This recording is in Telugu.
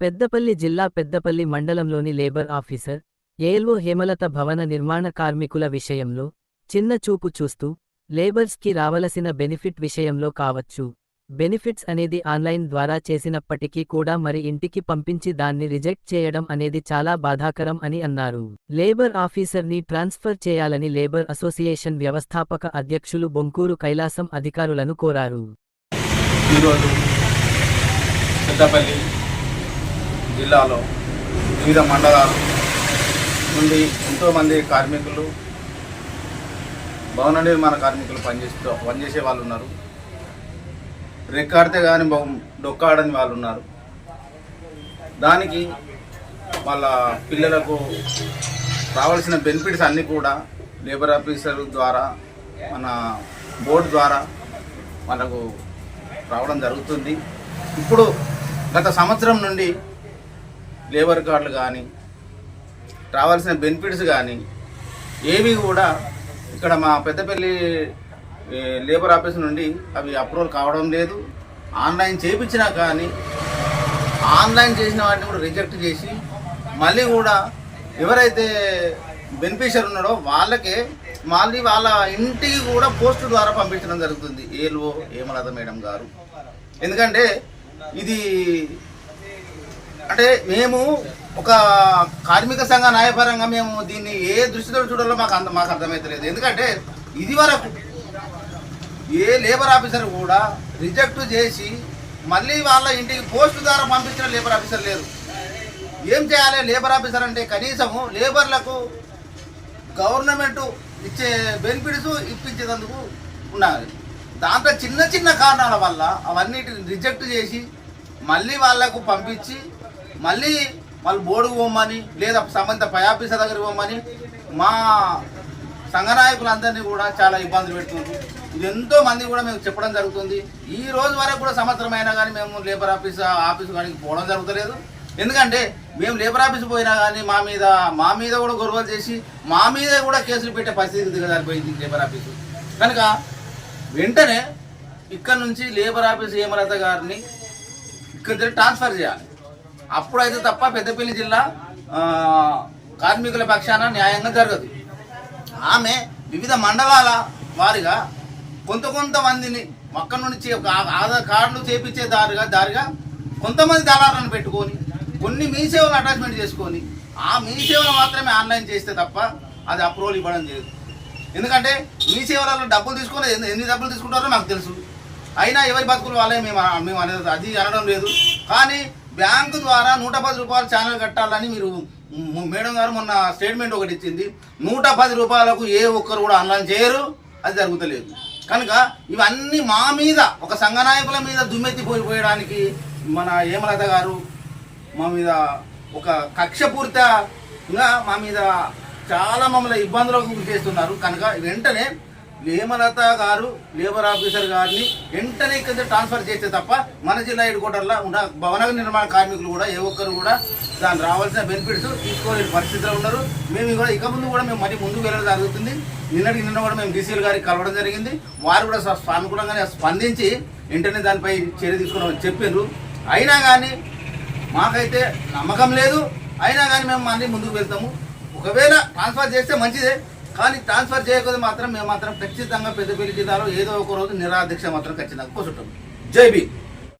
పెద్దపల్లి జిల్లా పెద్దపల్లి మండలంలోని లేబర్ ఆఫీసర్ ఏల్ఓ హేమలత భవన నిర్మాణ కార్మికుల విషయంలో చిన్న చూపు చూస్తూ లేబర్స్కి రావలసిన బెనిఫిట్ విషయంలో కావచ్చు. బెనిఫిట్స్ అనేది ఆన్లైన్ ద్వారా చేసినప్పటికీ కూడా మరి ఇంటికి పంపించి దాన్ని రిజెక్ట్ చేయడం అనేది చాలా బాధాకరం అని అన్నారు. లేబర్ ఆఫీసర్ని ట్రాన్స్ఫర్ చేయాలని లేబర్ అసోసియేషన్ వ్యవస్థాపక అధ్యక్షులు బొంకూరు కైలాసం అధికారులను కోరారు. ఈరోజు పెద్దపల్లి జిల్లాలో వివిధ మండలాల నుండి ఎంతోమంది కార్మికులు భవన నిర్మాణ కార్మికులు పనిచేస్తూ పనిచేసే వాళ్ళు ఉన్నారు. రెక్కాడితే కానీ డొక్కాడని వాళ్ళు ఉన్నారు. దానికి వాళ్ళ పిల్లలకు రావాల్సిన బెనిఫిట్స్ అన్నీ కూడా లేబర్ ఆఫీసర్ ద్వారా మన బోర్డు ద్వారా మనకు రావడం జరుగుతుంది. ఇప్పుడు గత సంవత్సరం నుండి లేబర్ కార్డులు కానీ రావాల్సిన బెనిఫిట్స్ కానీ ఏవి కూడా ఇక్కడ మా పెద్దపల్లి లేబర్ ఆఫీస్ నుండి అవి అప్రూవల్ కావడం లేదు. ఆన్లైన్ చేయించినా కానీ ఆన్లైన్ చేసిన వాటిని కూడా రిజెక్ట్ చేసి మళ్ళీ కూడా ఎవరైతే బెనిఫిషియర్ ఉన్నాడో వాళ్ళకే మళ్ళీ వాళ్ళ ఇంటికి కూడా పోస్ట్ ద్వారా పంపించడం జరుగుతుంది. ఏలో ఏమలత మేడం గారు. ఎందుకంటే ఇది అంటే మేము ఒక కార్మిక సంఘ న్యాయపరంగా మేము దీన్ని ఏ దృష్టితో చూడాలో మాకు అంత మాకు అర్థమవుతలేదు ఎందుకంటే ఇది వరకు ఏ లేబర్ ఆఫీసర్ కూడా రిజెక్ట్ చేసి మళ్ళీ వాళ్ళ ఇంటికి పోస్ట్ ద్వారా పంపించిన లేబర్ ఆఫీసర్ లేరు. ఏం చేయాలి? లేబర్ ఆఫీసర్ అంటే కనీసము లేబర్లకు గవర్నమెంట్ ఇచ్చే బెనిఫిట్స్ ఇప్పించేందుకు ఉండాలి. దాంట్లో చిన్న చిన్న కారణాల వల్ల అవన్నిటిని రిజెక్ట్ చేసి మళ్ళీ వాళ్ళకు పంపించి మళ్ళీ వాళ్ళు బోర్డుకు పోమని లేదా సంబంధిత పై ఆఫీసర్ దగ్గరికి పోమని మా సంఘ నాయకులందరినీ కూడా చాలా ఇబ్బందులు పెడుతున్నారు. ఇది ఎంతో మంది కూడా మేము చెప్పడం జరుగుతుంది. ఈ రోజు వరకు కూడా సంవత్సరం అయినా కానీ మేము లేబర్ ఆఫీస్ ఆఫీస్ కానీ పోవడం జరుగుతలేదు. ఎందుకంటే మేము లేబర్ ఆఫీస్ పోయినా కానీ మా మీద మా మీద కూడా గొడవలు చేసి మా మీద కూడా కేసులు పెట్టే పరిస్థితి దిగజారిపోయింది లేబర్ ఆఫీసు. కనుక వెంటనే ఇక్కడ నుంచి లేబర్ ఆఫీస్ హేమలత గారిని ఇక్కడ ట్రాన్స్ఫర్ చేయాలి. అప్పుడైతే తప్ప పెద్దపల్లి జిల్లా కార్మికుల పక్షాన న్యాయంగా జరగదు. ఆమె వివిధ మండలాల వారిగా కొంత కొంతమందిని అక్కడి నుండి ఆధార్ కార్డులు చేపించే దారిగా దారిగా కొంతమంది దళాలను పెట్టుకొని కొన్ని మీ సేవలు అటాచ్మెంట్ చేసుకొని ఆ మీ సేవలు మాత్రమే ఆన్లైన్ చేస్తే తప్ప అది అప్రూవల్ ఇవ్వడం లేదు. ఎందుకంటే మీ సేవలలో డబ్బులు తీసుకుని ఎన్ని- డబ్బులు తీసుకుంటారో నాకు తెలుసు. అయినా ఎవరి బతుకులు వాళ్ళే మేము మేము అనేది అది అనడం లేదు. కానీ బ్యాంకు ద్వారా నూట పది రూపాయలు ఛానల్ కట్టాలని మీరు మేడం గారు మొన్న స్టేట్మెంట్ ఒకటి ఇచ్చింది. నూట పది రూపాయలకు ఏ ఒక్కరు కూడా ఆన్లైన్ చేయరు. అది జరుగుతలేదు. కనుక ఇవన్నీ మా మీద ఒక సంఘ నాయకుల మీద దుమ్మెత్తిపోయిపోయడానికి పోయడానికి మన హేమలత గారు మా మీద ఒక కక్షపూరితంగా మా మీద చాలా మమ్మల్ని ఇబ్బందులకు గురి చేస్తున్నారు. కనుక వెంటనే హేమలత గారు లేబర్ ఆఫీసర్ గారిని వెంటనే ఇక్కడ ట్రాన్స్ఫర్ చేస్తే తప్ప మన జిల్లా హెడ్ ఉన్న భవన నిర్మాణ కార్మికులు కూడా ఏ ఒక్కరు కూడా దాని రావాల్సిన బెనిఫిట్స్ తీసుకోలేని పరిస్థితిలో ఉన్నారు. మేము కూడా ఇక ముందు కూడా మేము మరీ ముందుకు వెళ్ళడం జరుగుతుంది. నిన్నటి నిన్న కూడా మేము డీసీఎల్ గారికి కలవడం జరిగింది. వారు కూడా స్వ- సానుకూలంగానే స్పందించి వెంటనే దానిపై చర్య తీసుకున్నామని చెప్పారు. అయినా కానీ మాకైతే నమ్మకం లేదు. అయినా కానీ మేము మళ్ళీ ముందుకు వెళ్తాము. ఒకవేళ ట్రాన్స్ఫర్ చేస్తే మంచిదే. కానీ ట్రాన్స్ఫర్ చేయకపోతే మాత్రం మేము మాత్రం ఖచ్చితంగా పెద్దపల్లి జిల్లాలో ఏదో ఒక రోజు నిరాదీక్ష మాత్రం ఖచ్చితంగా కూర్చుంటాం జై భీమ్.